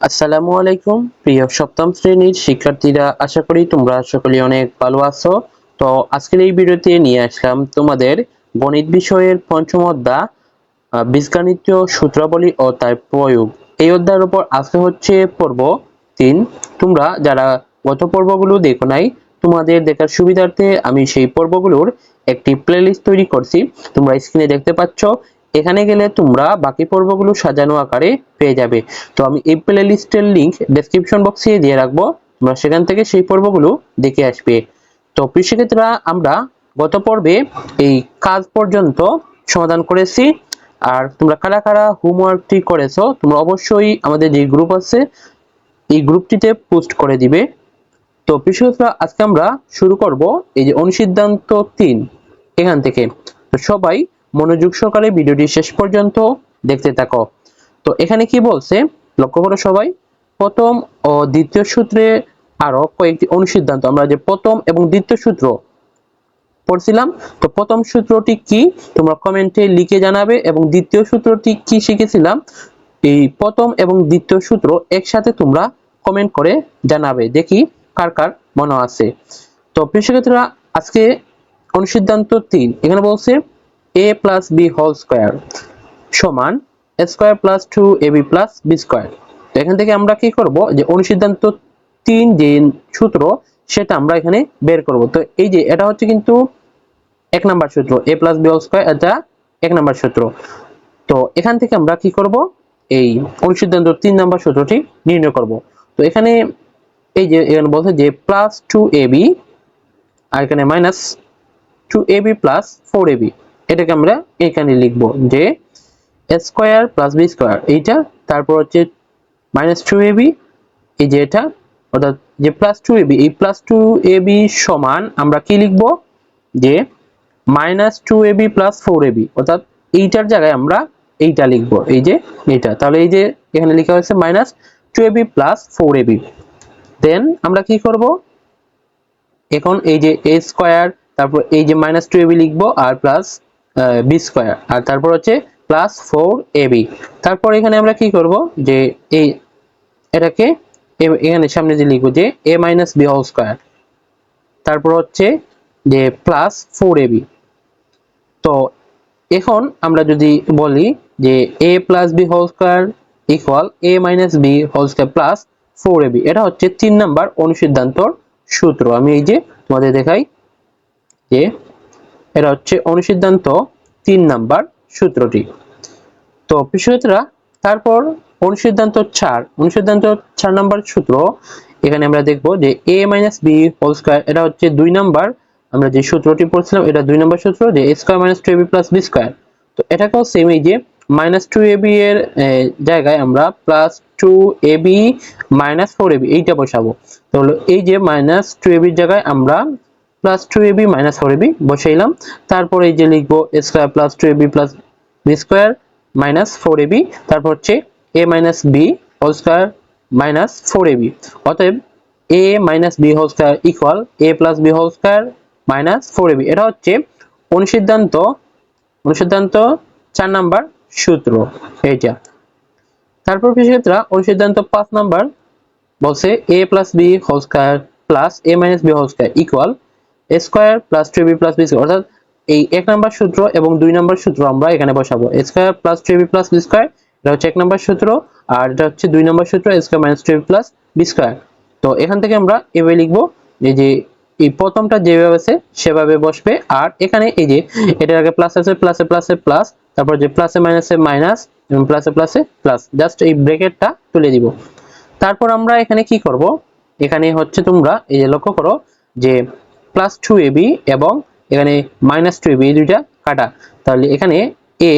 আসসালামু আলাইকুম প্রিয় সপ্তম শ্রেণির শিক্ষার্থীরা আশা করি তোমরা সকলে অনেক ভালো আছো। তো আজকের এই ভিডিওতে নিয়ে আসলাম তোমাদের গণিত বিষয়ের পঞ্চম অধ্যায় আহ, বীজগাণিতীয় সূত্রাবলী ও তার প্রয়োগ। এই অধ্যায়ের উপর আজকে হচ্ছে পর্ব তিন। তোমরা যারা গত পর্বগুলো দেখো নাই তোমাদের দেখার সুবিধার্থে আমি সেই পর্বগুলোর একটি প্লেলিস্ট তৈরি করছি। তোমরা স্ক্রিনে দেখতে পাচ্ছ এখানে গেলে তোমরা বাকি পর্বগুলো সাজানো আকারে পেয়ে যাবে। তো আমি এই প্লে লিস্টের লিঙ্ক ডেসক্রিপশন বক্সে দিয়ে রাখব। তোমরা সেখান থেকে সেই পর্বগুলো দেখে আসবে। তো শিক্ষার্থীরা আমরা গত পর্বে এই কাজ পর্যন্ত সমাধান করেছি। আর তোমরা কারা কারা হোমওয়ার্কটি করেছ, তোমরা অবশ্যই আমাদের যে গ্রুপ আছে, এই গ্রুপটিতে পোস্ট করে দিবে। তো শিক্ষার্থীরা আজকে আমরা শুরু করব এই যে অনুসিদ্ধান্ত তিন, এখান থেকে। তো সবাই মনোযোগ সহকারে ভিডিওটি শেষ পর্যন্ত দেখতে থাকো। তো এখানে কি বলছে? লক্ষ্য করো সবাই। প্রথম ও দ্বিতীয় সূত্রে আরও কয়েকটি অনুসিদ্ধান্ত। আমরা যে প্রথম এবং দ্বিতীয় সূত্র পড়ছিলাম, তো প্রথম সূত্রটি কি? তোমরা কমেন্টে লিখে জানাবে এবং দ্বিতীয় সূত্রটি কি শিখেছিলাম? এই প্রথম এবং দ্বিতীয় সূত্র একসাথে তোমরা কমেন্ট করে জানাবে। দেখি কার কার মনে আছে। তো প্রিয় শিক্ষার্থীরা, আজকে অনুসিদ্ধান্ত তিন। এখানে বলছে a plus b whole square সমান square plus two a b plus b square তো এখান থেকে আমরা কি করব? যে অনুসিদ্ধান্ত তিন যে সূত্র, সেটা আমরা এখানে বের করব। তো এই যে, এটা হচ্ছে কিন্তু এক নাম্বার সূত্র a plus b whole square এটা এক নাম্বার সূত্র। তো এখান থেকে আমরা কি করব? এই অনুসিদ্ধান্ত তিন নাম্বার সূত্রটি নির্ণয় করব। তো এখানে এই যে, এখানে বলছে যে প্লাস টু এ বি আর এখানে minus two a b plus four a b এটাকে আমরা এখানে লিখব যে স্কোয়ার প্লাস বি স্কোয়ার এইটা, তারপর হচ্ছে মাইনাস টু এ বি এই যে এটা, অর্থাৎ যে প্লাস টু এ বি এই প্লাস টু এ বি সমান আমরা কি লিখব? যে minus two a b plus four a b অর্থাৎ এইটার জায়গায় আমরা এইটা লিখব, এই যে এটা। তাহলে এই যে এখানে লেখা হয়েছে minus two A B plus four A B then আমরা কি করব? এখন এই যে এ স্কোয়ার তারপর এই যে মাইনাস টু এবি লিখব, আর প্লাস বি স্কোয়ার আর তারপর হচ্ছে প্লাস ফোর এবি তারপর এখানে আমরা কি করব? যে এই এটাকে এখানে সামনে যে লিখব যে A minus B whole square তারপর হচ্ছে যে প্লাস ফোর এবি তো এখন আমরা যদি বলি যে A plus B whole square equal A minus B whole square plus four AB এটা হচ্ছে তিন নাম্বার অনুসিদ্ধান্তর সূত্র। আমি এই যে তোমাদের দেখাই যে এটা হচ্ছে অনুসিদ্ধান্ত তিন নাম্বার সূত্রটি। তো বিষয়তরা তারপর অনুসিদ্ধান্ত চার। অনুসিদ্ধান্ত চার নাম্বার সূত্র এখানে আমরা দেখব যে A minus B whole square এটা হচ্ছে দুই নাম্বার। আমরা যে সূত্রটি পড়ছিলাম এটা দুই নাম্বার সূত্র যে A square minus two AB plus B square তো এটাকেও সেম এই যে মাইনাস টু এবি এর আহ, জায়গায় আমরা plus two AB minus four AB এইটা বসাবো। তাহলে এই যে মাইনাস টু এ এবির জায়গায় আমরা plus two AB minus four AB বসাইলাম তারপরে এই যে লিখব square plus two AB plus B square minus four AB তারপর হচ্ছে A minus B whole square minus four AB অতএব A minus B whole square equal A plus B whole square minus four AB এটা হচ্ছে অনুসিদ্ধান্ত অনুসিদ্ধান্ত চার number সূত্র, এইটা। তারপর ক্ষেত্রে অনুসিদ্ধান্ত পাঁচ নাম্বার বলছে A plus B whole square plus A minus B whole square equal A square plus two B plus B square, অর্থাৎ এই এক নাম্বার সূত্র এবং দুই নাম্বার সূত্র আমরা এখানে বসাবো। Square plus two B plus B square, এটা হচ্ছে এক নাম্বার সূত্র, আর এটা হচ্ছে দুই নাম্বার সূত্র, square minus two B plus B square. তো এখান থেকে আমরা এভাবে লিখব, এই যে এই প্রথমটা যেভাবে আছে, সেভাবে বসবে। আর এখানে এই যে, এটার আগে প্লাস আছে প্লাসে প্লাসে প্লাস তারপর যে প্লাসে মাইনাসে মাইনাস এবং প্লাসে প্লাসে প্লাস জাস্ট এই ব্রেকেটটা তুলে দিব। তারপর আমরা এখানে কি করব? এখানে হচ্ছে তোমরা এই যে লক্ষ্য করো যে প্লাস টু এবি এবং এখানে মাইনাস টু এবি এই দুইটা কাটা। তাহলে এখানে এ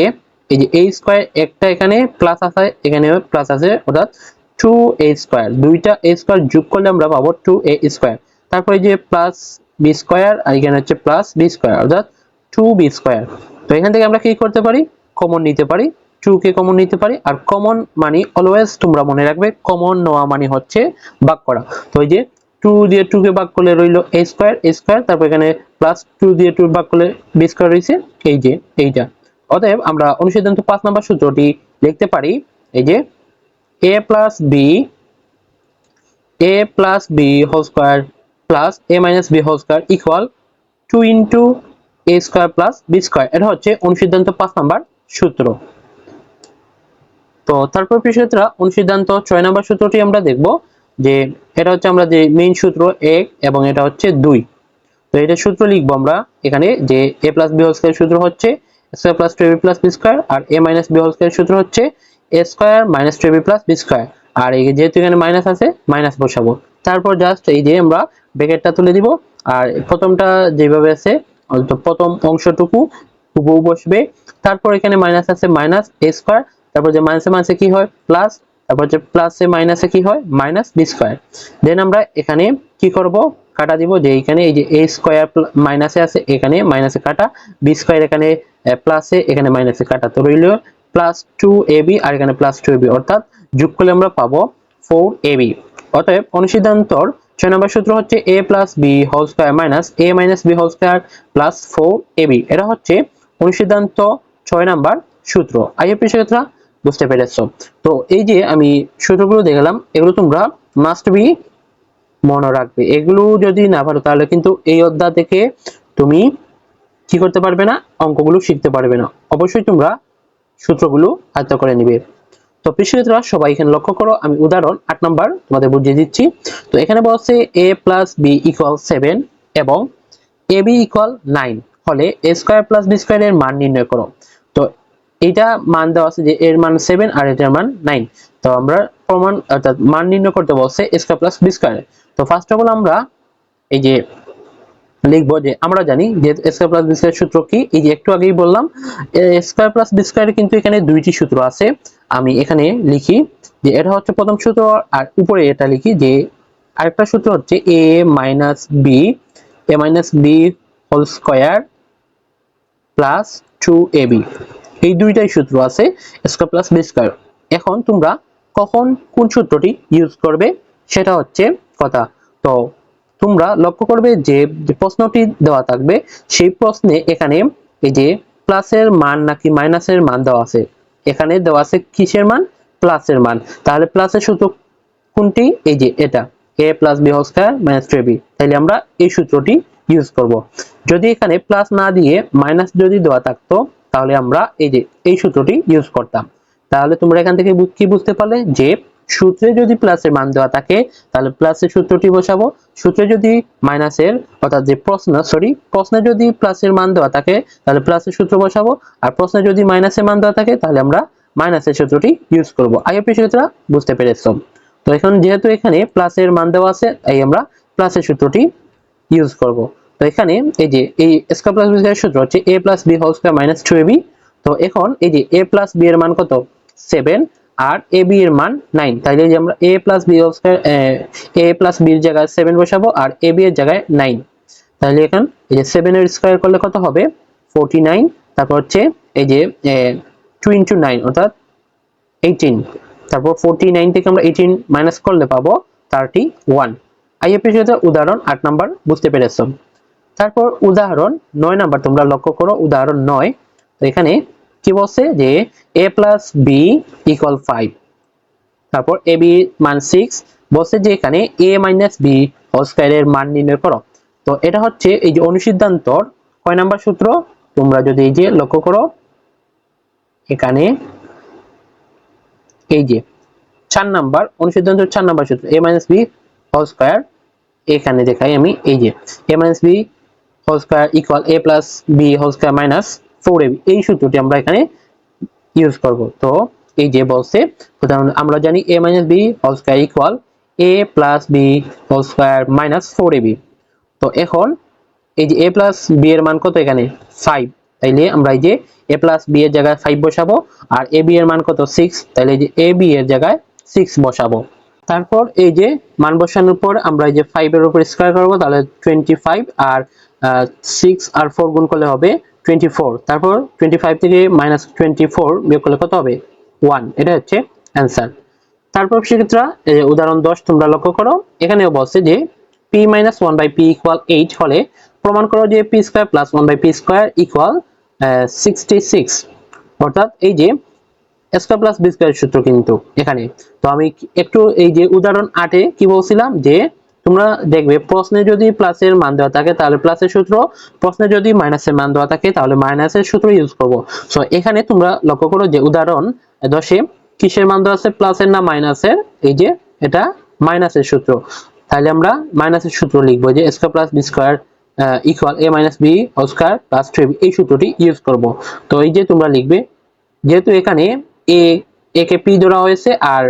এই যে এ স্কোয়ার একটা এখানে প্লাস আছে, এখানে প্লাস আছে, অর্থাৎ টু এ স্কোয়ার দুইটা এ স্কোয়ার যোগ করলে আমরা পাবো টু এ স্কোয়ার তারপরে যে প্লাস বি স্কোয়ার আর এখানে হচ্ছে প্লাস বি স্কোয়ার অর্থাৎ টু বি স্কোয়ার তো এখান থেকে আমরা কি করতে পারি? কমন নিতে পারি। টু কে কমন নিতে পারি। আর কমন মানে অলওয়েজ তোমরা মনে রাখবে কমন নেওয়া মানে হচ্ছে ভাগ করা। তো এই যে টু দিয়ে টু কে ভাগ করলে রইল এ স্কোয়ার এ স্কোয়ার তারপর এখানে প্লাস টু দিয়ে টু ভাগ করলে বি স্কোয়ার রয়েছে, এই যে, এইটা। অতএব আমরা অনুসিদ্ধান্ত পাঁচ নাম্বার সূত্রটি লিখতে পারি, এই যে A plus B A plus B whole square plus A minus B whole square equal two into A square plus B square এটা হচ্ছে অনুসিদ্ধান্ত পাঁচ নাম্বার সূত্র। তো তারপর বিষয়টা অনুসিদ্ধান্ত ছয় নাম্বার সূত্রটি আমরা দেখব। যে এটা হচ্ছে আমরা যে মেইন সূত্র এক এবং এটা হচ্ছে দুই। তো এটা সূত্র লিখব আমরা এখানে যে A plus B whole square সূত্র হচ্ছে square plus two plus B square R A minus B whole square সূত্র হচ্ছে A square minus two plus B square আর এই যেহেতু এখানে মাইনাস আছে মাইনাস বসাবো। তারপর জাস্ট এই যে আমরা ব্র্যাকেটটা তুলে দিব আর প্রথমটা যেভাবে আছে প্রথম অংশটুকু হুবহু বসবে। তারপর এখানে মাইনাস আছে মাইনাস এ স্কয়ার তারপর যে মাইনাসে মাইনাসে কি হয়? প্লাস তারপর যে প্লাসে মাইনাসে কি হয়? মাইনাস বি স্কয়ার দেন আমরা এখানে কি করব? কাটা দিব যে এখানে এই যে এ স্কয়ার মাইনাসে আছে, এখানে মাইনাসে কাটা। বি স্কয়ার এখানে প্লাসে এখানে মাইনাসে কাটা। তো রইল প্লাস টু এ আর এখানে প্লাস টু এ অর্থাৎ যোগ করলে আমরা পাবো ফোর এ অতএব অনুসিদ্ধান্তর ছয় নম্বর সূত্র হচ্ছে A plus B whole square minus A minus B whole square plus four A এটা হচ্ছে অনুসিদ্ধান্ত ছয় নাম্বার সূত্র। আইএপি সেক্ষেত্রে বুঝতে পেরেছ। তো এই যে আমি সূত্রগুলো দেখলাম, এগুলো তোমরা মাস্ট বি মনে রাখবে। এগুলো যদি না পারো, তাহলে কিন্তু এই অধ্যায় থেকে তুমি কি করতে পারবে না, অঙ্কগুলো শিখতে পারবে না। অবশ্যই তোমরা সূত্রগুলো আয়ত্ত করে নিবে। তো পিছুরা সবাই এখানে লক্ষ্য করো, আমি উদাহরণ আট নাম্বার তোমাদের বুঝিয়ে দিচ্ছি। তো এখানে বলছে A plus B equal seven এবং এ বি ইকুয়াল নাইন হলে A square plus B square এর মান নির্ণয় করো। তো এটা মান দেওয়া আছে যে এর মান সেভেন আর এটার মান নাইন তো আমরা প্রমাণ, অর্থাৎ মান নির্ণয় করতে বলছে স্কোয়ার প্লাস বি স্কোয়ার তো ফার্স্ট অফ অল আমরা এই যে লিখব যে আমরা জানি যে স্কয়ার প্লাস বি স্কয়ার সূত্র কি? এই যে একটু আগেই বললাম স্কয়ার প্লাস বি স্কয়ার কিন্তু এখানে দুইটি সূত্র আছে। আমি এখানে লিখি যে এটা হচ্ছে প্রথম সূত্র আর উপরে এটা লিখি যে আরেকটা সূত্র হচ্ছে A minus B A minus B whole square plus two A B এই দুইটাই সূত্র আছে স্কয়ার প্লাস বি স্কয়ার এখন তোমরা কখন কোন সূত্রটি ইউজ করবে সেটা হচ্ছে কথা। তো তোমরা লক্ষ্য করবে যে প্রশ্নটি দেওয়া থাকবে, সেই প্রশ্নে এখানে এই যে প্লাসের মান নাকি মাইনাসের মান দেওয়া আছে, এখানে দেওয়া আছে কিসের মান? প্লাসের মান। তাহলে প্লাসের সূত্র কোনটি? এই যে এটা। A plus B whole square minus two তাহলে আমরা এই সূত্রটি ইউজ করব। যদি এখানে প্লাস না দিয়ে মাইনাস যদি দেওয়া থাকতো তাহলে আমরা এই যে এই সূত্রটি ইউজ করতাম। তাহলে তোমরা এখান থেকে কি বুঝতে পারলে? যে সূত্রে যদি প্লাসের মান দেওয়া থাকে, তাহলে প্লাসের সূত্রটি বসাবো। সূত্রে যদি মাইনাসের অর্থাৎ যে প্রশ্ন সরি প্রশ্নে যদি প্লাসের মান দেওয়া থাকে, তাহলে প্লাসের সূত্র বসাবো। আর প্রশ্নে যদি মাইনাসের মান দেওয়া থাকে, তাহলে আমরা মাইনাসের সূত্রটি ইউজ করব। আইএপি সূত্র বুঝতে পেরেছ। তো এখন যেহেতু এখানে প্লাসের মান দেওয়া আছে, তাই আমরা প্লাসের সূত্রটি ইউজ করব। তো এখানে এই যে এই স্কয়ার প্লাস বি স্কয়ার সূত্র হচ্ছে a plus B whole square minus two AB তো এখন এই যে a প্লাস বি এর মান কত? সেভেন আর এ বি এর মান নাইন তাইলে যে আমরা A plus B square A plus বির জায়গায় সেভেন বসাবো আর এ বি এর জায়গায় নাইন তাহলে এখন এই যে সেভেন এর স্কয়ার করলে কত হবে? ফোরটি নাইন তারপর হচ্ছে এই যে টু ইন্টু নাইন অর্থাৎ এইটিন তারপর ফোরটি নাইন থেকে আমরা এইটিন মাইনাস করলে পাবো থার্টি ওয়ান আইএপি সাথে উদাহরণ আট নাম্বার, বুঝতে পেরেছ? তারপর উদাহরণ নয় নাম্বার, তোমরা লক্ষ্য করো, উদাহরণ নয়। তো এখানে কি বলছে যে A plus B equal five তারপর এ বি মান সিক্স বলছে যে এখানে এ মাইনাস বি হোল স্কয়ারের মান নির্ণয় করো। তো এটা হচ্ছে এই যে অনুসিদ্ধান্তর কয় নাম্বার সূত্র? তোমরা যদি এই যে লক্ষ্য করো, এখানে এই যে চার নাম্বার অনুসিদ্ধান্ত চার নাম্বার সূত্র A minus B whole square এখানে দেখাই আমি এই যে A minus B whole square equal A plus B whole square minus four AB এই সূত্রটি আমরা এখানে ইউজ করব। তো এই যে বলছে, উদাহরণ, আমরা জানি A minus B whole square equal A plus B whole square minus four AB তো এখন এই যে এ প্লাস বি এর মান কত এখানে? ফাইভ তাইলে আমরা এই যে এ প্লাস বি এর জায়গায় ফাইভ বসাবো, আর এ বি এর মান কত? সিক্স তাইলে এই যে এ বি এর জায়গায় সিক্স বসাবো। তারপর এই যে মান বসানোর পর আমরা এই যে ফাইভ এর উপর স্কোয়ার করব, তাহলে টোয়েন্টি ফাইভ আর সিক্স আর ফোর গুণ করলে হবে টোয়েন্টি ফোর তারপর টোয়েন্টি ফাইভ থেকে মাইনাস টোয়েন্টি ফোর বিয়োগ করলে কত হবে? ওয়ান এটা হচ্ছে অ্যান্সার তারপর সেক্ষেত্রে উদাহরণ দশ, তোমরা লক্ষ্য করো, এখানেও বলছে যে P minus one by P equal eight হলে প্রমাণ করো যে P square plus one by P square equal sixty six অর্থাৎ এই যে স্কোয়ার প্লাস বি স্কোয়ার সূত্র কিন্তু এখানে। তো আমি একটু এই যে উদাহরণ আটে কি বলছিলাম যে তোমরা দেখবে, প্রশ্নে যদি প্লাসের মান দেওয়া থাকে, তাহলে প্লাসের সূত্র, প্রশ্নে যদি মাইনাসের মান দেওয়া থাকে, তাহলে মাইনাসের সূত্র ইউজ করব। সো এখানে তোমরা লক্ষ্য করো যে উদাহরণ দশে, কিসের মান দেওয়া আছে? প্লাসের না মাইনাসের এই যে, এটা মাইনাসের সূত্র। তাহলে আমরা মাইনাসের সূত্র লিখব যে square plus B square equal A minus B whole square plus three এই সূত্রটি ইউজ করব। তো এই যে তোমরা লিখবে, যেহেতু এখানে এ এ কে পি ধরা হয়েছে আর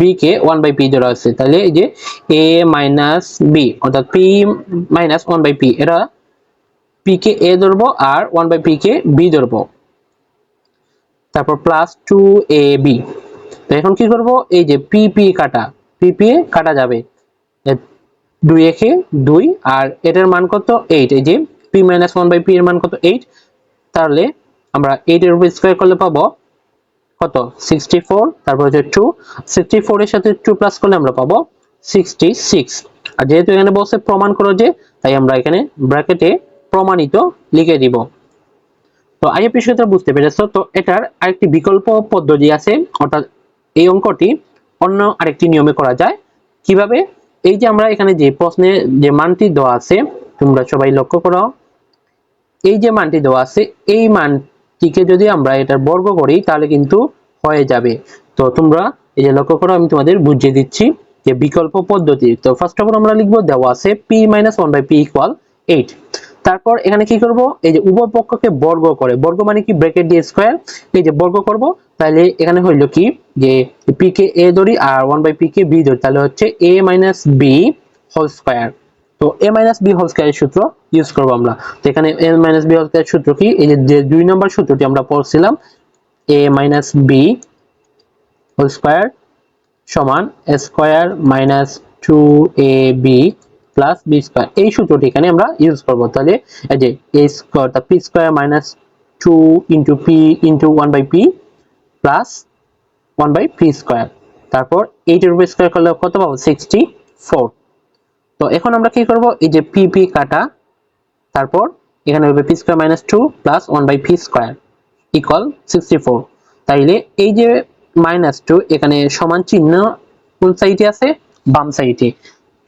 বি কে ওয়ান বাই পি ধরা হয়েছে। তাহলে এই যে এ মাইনাস বি অর্থাৎ P minus one by P এরা পি কে এ ধরবো আর ওয়ান বাই পি কে বি ধরবো। তারপর প্লাস টু এ বি তো এখন কি করব? এই যে পি পি কাটা পি পি কাটা যাবে। দুই একে দুই, আর এটার মান কত? এইট এই যে P minus one by P এর মান কত? এইট তাহলে আমরা এইট এর উপর স্কোয়ার করলে পাবো কত? সিক্সটি ফোর তারপর হচ্ছে টু সিক্সটি ফোর এর সাথে টু প্লাস করলে আমরা পাবো সিক্সটি সিক্স আর যেহেতু এখানে বলছে প্রমাণ করো যে, তাই আমরা এখানে ব্র্যাকেটে প্রমাণিত লিখে দিব। তো আইএ বিষয়টা বুঝতে পেরেছ? তো এটার আরেকটি বিকল্প পদ্ধতি আছে, অর্থাৎ এই অঙ্কটি অন্য আরেকটি নিয়মে করা যায়। কীভাবে? এই যে আমরা এখানে যে প্রশ্নে যে মানটি দেওয়া আছে, তোমরা সবাই লক্ষ্য করো। এই যে মানটি দেওয়া আছে, এই মানটিকে যদি আমরা এটার বর্গ করি, তাহলে কিন্তু হয়ে যাবে। তো তোমরা এই যে লক্ষ্য করো, আমি তোমাদের বুঝিয়ে দিচ্ছি যে বিকল্প পদ্ধতি। তো ফার্স্ট অফ অল আমরা লিখব দেওয়া আছে P minus one by P equal eight তারপর এখানে কি করব? এই যে উভয় পক্ষকে বর্গ করে। বর্গ মানে কি? ব্র্যাকেট দিয়ে স্কোয়ার এই যে বর্গ করব, তাহলে এখানে হইল কি? যে পি কে এ ধরি আর ওয়ান বাই পি কে বি ধরি, তাহলে হচ্ছে A minus B whole square তো এ মাইনাস বি হোল স্কোয়ারের সূত্র ইউজ করব আমরা। তো এখানে A minus B whole square সূত্র কি? এই যে দুই নম্বর সূত্রটি আমরা পড়ছিলাম A minus B whole square সমান square minus two A B plus B square এই সূত্রটি এখানে আমরা ইউজ করব। তাহলে এই যে এ স্কোয়ার তা P square minus two into P into one by P plus one by P square তারপর এইটের উপর স্কোয়ার করলে কত পাবো? সিক্সটি ফোর তো এখন আমরা কি করব? এই যে পি পি কাটা, তারপর এখানে হবে P square minus two plus one by P square equal sixty four তাইলে এই যে মাইনাস টু এখানে সমান চিহ্ন কোন সাইডে আছে? বাম সাইডে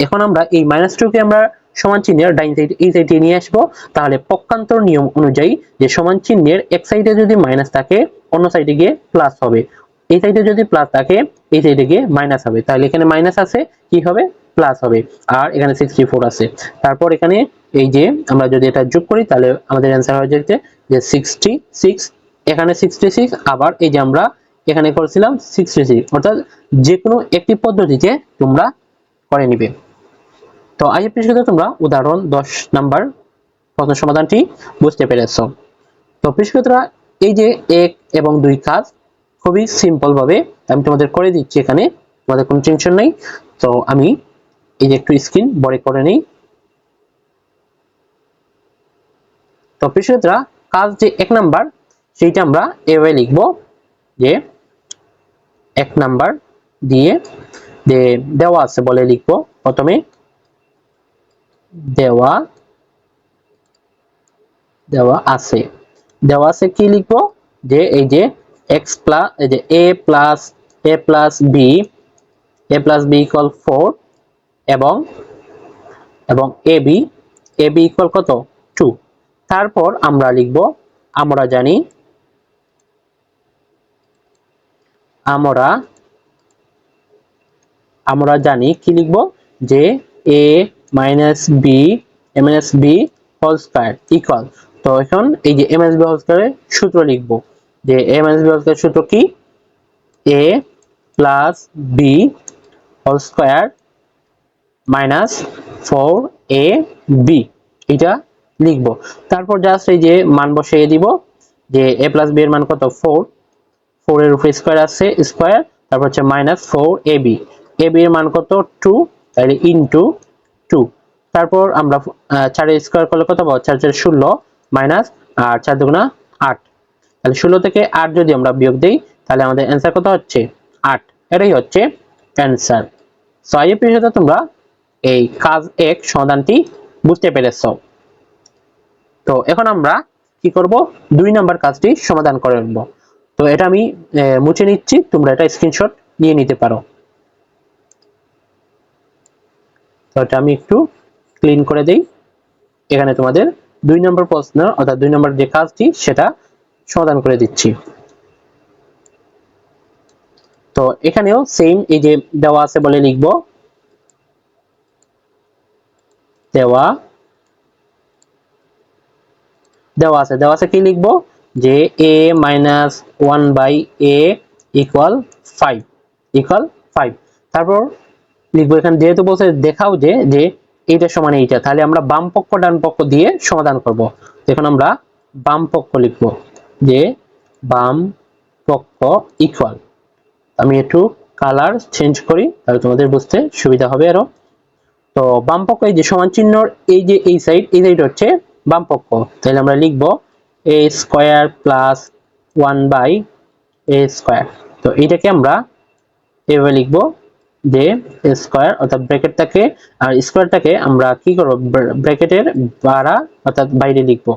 এখন আমরা এই মাইনাস টুকে আমরা সমান চিহ্নের ডাইন সাইড এই সাইডে নিয়ে আসব। তাহলে পক্ষান্তর নিয়ম অনুযায়ী যে সমান চিহ্নের এক সাইডে যদি মাইনাস থাকে, অন্য সাইডে গিয়ে প্লাস হবে। এই সাইডে যদি প্লাস থাকে, এই সাইডে গিয়ে মাইনাস হবে। তাহলে এখানে মাইনাস আছে, কি হবে? প্লাস হবে। আর এখানে সিক্সটি ফোর আছে। তারপর এখানে এই যে আমরা যদি এটা যোগ করি, তাহলে আমাদের অ্যান্সার হয়ে যাচ্ছে যে সিক্সটি সিক্স এখানে সিক্সটি সিক্স আবার এই যে আমরা এখানে করেছিলাম সিক্সটি সিক্স অর্থাৎ যে কোনো একটি পদ্ধতিতে তোমরা করে নিবে। তো আইএপি সাথে তোমরা উদাহরণ দশ নাম্বার প্রশ্ন সমাধানটি বুঝতে পেরেছ। তো কৃষকরা এই যে এক এবং দুই কাজ খুবই সিম্পল ভাবে আমি তোমাদের করে দিচ্ছি এখানে, তোমাদের কোনো টেনশন নেই। তো আমি এই যে একটু স্ক্রিন, বড় করে নেই। তো কৃষকরা কাজ যে এক নাম্বার, সেইটা আমরা এভাবে লিখব যে এক নাম্বার দিয়ে যে দেওয়া আছে বলে লিখব প্রথমে। দেওয়া দেওয়া আছে। দেওয়া আছে কি লিখব? যে এই যে এক্স প্লাস এই যে A plus A plus B A plus B equal four এবং এবং A B A B equal কত? টু তারপর আমরা লিখব, আমরা জানি, আমরা আমরা জানি কি লিখব? যে A minus B M S B whole square equal তো এখন এই যে এম এস বি হোল স্কয়ারের সূত্র লিখব। যে M S B whole square সূত্র কি? A plus B whole square minus four A B এটা লিখব। তারপর জাস্ট এই যে মান বসিয়ে দিব, যে এ প্লাস বি এর মান কত? ফোর ফোর এর উপরে স্কোয়ার আছে স্কোয়ার তারপর হচ্ছে minus four A B A B এর মান কত? টু তাহলে ইন্টু টু তারপর আমরা চারের স্কোয়ার করলে কত পাবো? চার চার ষোলো মাইনাস আর চার দুগুণা আট। তাহলে ষোলো থেকে আট যদি আমরা বিয়োগ দিই, তাহলে আমাদের অ্যান্সার কত হচ্ছে? আট। এটাই হচ্ছে অ্যান্সার সো আইএ তোমরা এই কাজ এক সমাধানটি বুঝতে পেরেছ। তো এখন আমরা কি করব? দুই নাম্বার কাজটি সমাধান করে নেব। তো এটা আমি মুছে নিচ্ছি, তোমরা এটা স্ক্রিনশট নিয়ে নিতে পারো। তো এটা আমি একটু ক্লিন করে দেই। এখানে তোমাদের দুই নম্বর প্রশ্ন, অর্থাৎ দুই নম্বর যে কাজটি, সেটা সমাধান করে দিচ্ছি। তো এখানেও সেম এই যে দেওয়া আছে বলে লিখব। দেওয়া দেওয়া আছে দেওয়া আছে কি লিখব? যে A minus one by A equal five equal five তারপর লিখব এখানে, যেহেতু বলছে দেখাও যে যে এইটা সমান এইটা, তাহলে আমরা বাম পক্ষ, ডান পক্ষ দিয়ে সমাধান করব। এখন আমরা বাম পক্ষ লিখব, যে বাম পক্ষ ইকুয়াল আমি একটু কালার চেঞ্জ করি, তাহলে তোমাদের বুঝতে সুবিধা হবে আরও। তো বাম পক্ষ, এই যে সমান চিহ্নর, এই যে এই সাইড এই সাইড হচ্ছে বাম পক্ষ। তাহলে আমরা লিখব A square plus one by A square তো এইটাকে আমরা এভাবে লিখব যে স্কোয়ার অর্থাৎ ব্র্যাকেটটাকে আর স্কোয়ারটাকে আমরা কি করব? ব্র্যাকেটের বাড়া অর্থাৎ বাইরে লিখব।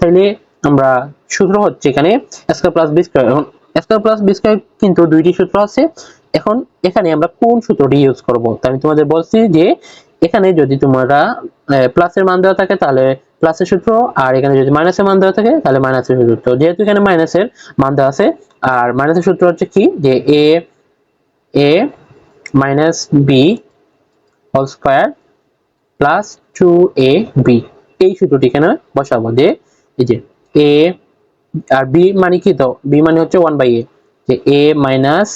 তাহলে আমরা সূত্র হচ্ছে এখানে স্কোয়ার প্লাস বি স্কোয়ার এখন স্কোয়ার প্লাস বি স্কোয়ার কিন্তু দুইটি সূত্র আছে। এখন এখানে আমরা কোন সূত্রটি ইউজ করব? তাই আমি তোমাদের বলছি যে এখানে যদি তোমরা প্লাসের মান দেওয়া থাকে, তাহলে প্লাসের সূত্র, আর এখানে যদি মাইনাসের মান দেওয়া থাকে, তাহলে মাইনাসের সূত্র। যেহেতু এখানে মাইনাসের মান দেওয়া আছে, আর মাইনাসের সূত্র হচ্ছে কি? যে A A minus B whole square plus two A B এই সূত্রটি এখানে বসাবো যে, এই যে এ আর বি মানে কি তো? বি মানে হচ্ছে ওয়ান বাই এ যে A minus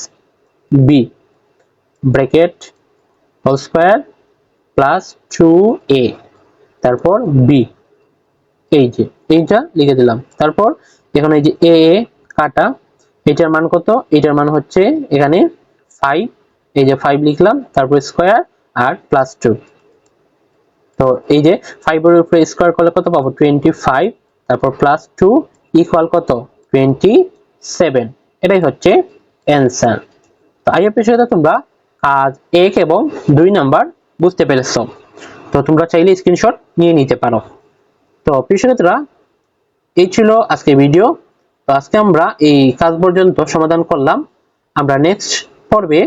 B bracket whole square plus two A তারপর বি এই যে, এইটা লিখে দিলাম। তারপর এখানে এই যে এ কাটা। এটার মান কত? এটার মান হচ্ছে এখানে ফাইভ এই যে ফাইভ লিখলাম, তারপর স্কোয়ার আর প্লাস টু তো এই যে ফাইভের উপরে স্কোয়ার করলে কত পাবো? টোয়েন্টি ফাইভ তারপর প্লাস টু ইকুয়াল কত? টোয়েন্টি সেভেন এটাই হচ্ছে অ্যান্সার তো আই এপিসোডে তোমরা কাজ এক এবং দুই নাম্বার বুঝতে পেরেছ। তো তোমরা চাইলে স্ক্রিনশট নিয়ে নিতে পারো। তো প্রিয় এই ছিল আজকে ভিডিও তো আজকে আমরা এই কাজ পর্যন্ত সমাধান করলাম। আমরা নেক্সট পর্বে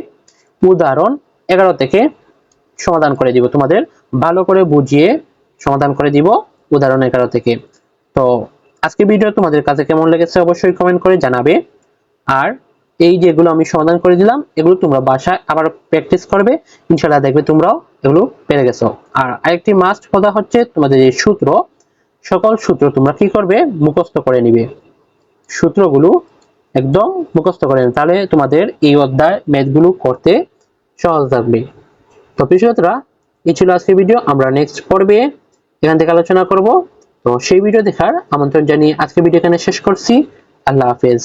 উদাহরণ এগারো থেকে সমাধান করে দিব। তোমাদের ভালো করে বুঝিয়ে সমাধান করে দিব উদাহরণ এগারো থেকে। তো আজকে ভিডিও তোমাদের কাছে কেমন লেগেছে অবশ্যই কমেন্ট করে জানাবে। আর এই যেগুলো আমি সমাধান করে দিলাম, এগুলো তোমরা বাসায় আবার প্র্যাকটিস করবে। ইনশাল্লাহ দেখবে তোমরাও এগুলো পেরে গেছো। আর আরেকটি মাস্ট কথা হচ্ছে তোমাদের এই সূত্র, সকল সূত্র তোমরা কি করবে? মুখস্থ করে নিবে। সূত্রগুলো একদম মুখস্থ করে নেবে। তাহলে তোমাদের এই অধ্যায় ম্যাথগুলো করতে সহজ থাকবে। তো প্রিয়তরা এই ছিল আজকের ভিডিও আমরা নেক্সট পর্বে এখান থেকে আলোচনা করব। তো সেই ভিডিও দেখার আমন্ত্রণ জানিয়ে আজকের ভিডিও এখানে শেষ করছি। আল্লাহ হাফেজ।